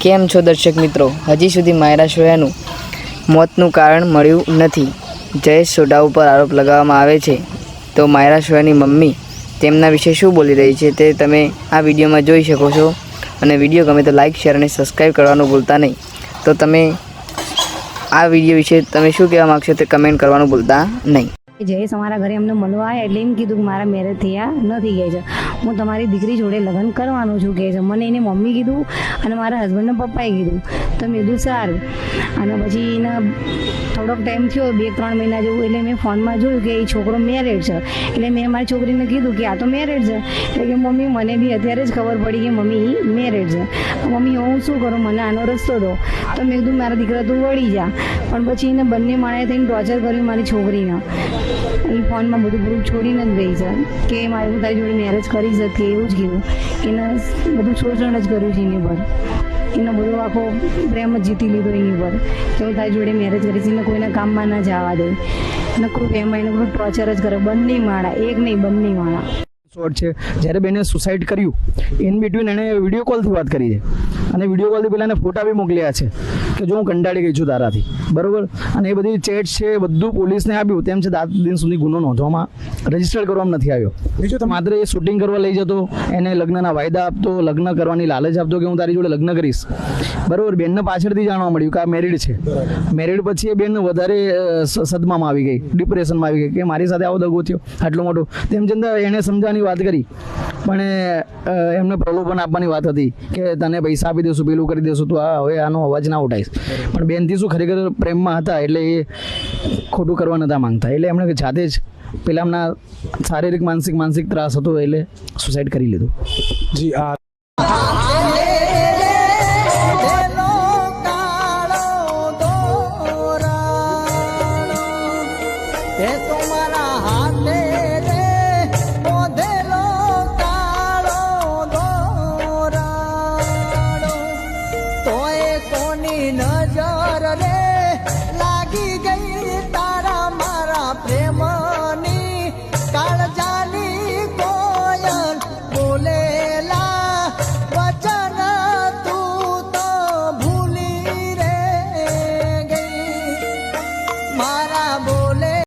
કેમ છો દર્શક મિત્રો? હજી સુધી માયરા શોયાનું મોતનું કારણ મળ્યું નથી. જયેશ સોઢા ઉપર આરોપ લગાવવામાં આવે છે. તો માયરા શોયાની મમ્મી તેમના વિશે શું બોલી રહી છે તે તમે આ વિડીયોમાં જોઈ શકો છો. અને વીડિયો ગમે તો લાઇક શેર અને સબસ્ક્રાઈબ કરવાનું ભૂલતા નહીં. તો તમે આ વીડિયો વિશે તમે શું કહેવા માગશો તે કમેન્ટ કરવાનું ભૂલતા નહીં. જયેશ અમારા ઘરે અમને મળવા આવ્યા એટલે એમ કીધું કે મારા મેરેજ થયા નથી કહે છે. હું તમારી દીકરી જોડે લગ્ન કરવાનું છું કહે છે. મને એને મમ્મી કીધું અને મારા હસબન્ડના પપ્પાએ કીધું. તો મેં કીધું સારું. અને પછી એને થોડોક ટાઈમ થયો બે, ત્રણ મહિના જેવું. એટલે મેં ફોનમાં જોયું કે એ છોકરો મેરેડ છે. એટલે મેં મારી છોકરીને કીધું કે આ તો મેરેડ છે. એટલે કે મમ્મી, મને બી અત્યારે જ ખબર પડી કે મમ્મી મેરેડ છે. મમ્મી, હું શું કરું? મને આનો રસ્તો દો. તો મેં કીધું, મારા દીકરા તું વળી જા. પણ પછી એને બંને માણે થઈને ટોર્ચર કર્યું મારી છોકરીને. એ ફોનમાં બધું ગ્રુપ છોડીને જ ગઈ છે. કે મારે હું તારી જોડે મેરેજ કરી શકે એવું જ કીધું. એને બધું શોષણ જ કર્યું છે એની પર. એનો બધો આખો પ્રેમ જ જીતી લીધો એની પર કે હું તારી જોડે મેરેજ કરીશ એને કોઈના કામમાં ના જવા દે. નકરું એમાં એને બધું ટોર્ચર જ કરે. બંને માળા, એક નહીં, બંને માળા. શોર્ટ છે. જ્યારે બેને સુસાઇડ કર્યું ઇન બિટવીન એણે વીડિયો કોલથી વાત કરી છે. અને વીડિયો કોલથી પહેલાં એને ફોટા બી મોકલ્યા છે. કે જો હું કંટાળી ગઈ છું તારાથી. બરોબર? અને એ બધી ચેટ છે બધું પોલીસને આપ્યું. તેમ છતાં દાંત દિન સુધી ગુનો નોંધવામાં રજિસ્ટર કરવામાં નથી આવ્યો. બીજું તો માત્ર એ શૂટિંગ કરવા લઈ જતો એને લગ્નના વાયદા આપતો લગ્ન કરવાની લાલચ આપતો કે હું તારી જોડે લગ્ન કરીશ. બરોબર? બેનને પાછળથી જાણવા મળ્યું કે આ મેરિડ છે. મેરિડ પછી એ બેન વધારે સદમામાં આવી ગઈ ડિપ્રેશનમાં આવી ગઈ કે મારી સાથે આવો દગો થયો આટલો મોટો. તેમ છતાં એણે સમજાવવાની વાત કરી. પણ એ, એમને પ્રલોભન આપવાની વાત હતી કે તને પૈસા આપી દેશું પેલું કરી દેશું તો આ હવે આનો અવાજ ના કરીશ. પણ બેનથી શું ખરેખર પ્રેમમાં હતા એટલે એ ખોટું કરવા નહોતા માંગતા. એટલે એમણે જાતે જ પેલામના શારીરિક માનસિક માનસિક ત્રાસ હતો એટલે સુસાઇડ કરી લીધું. જી આ એ તો મારા હાથે નજર રે. લાગી ગઈ તારા મારા પ્રેમ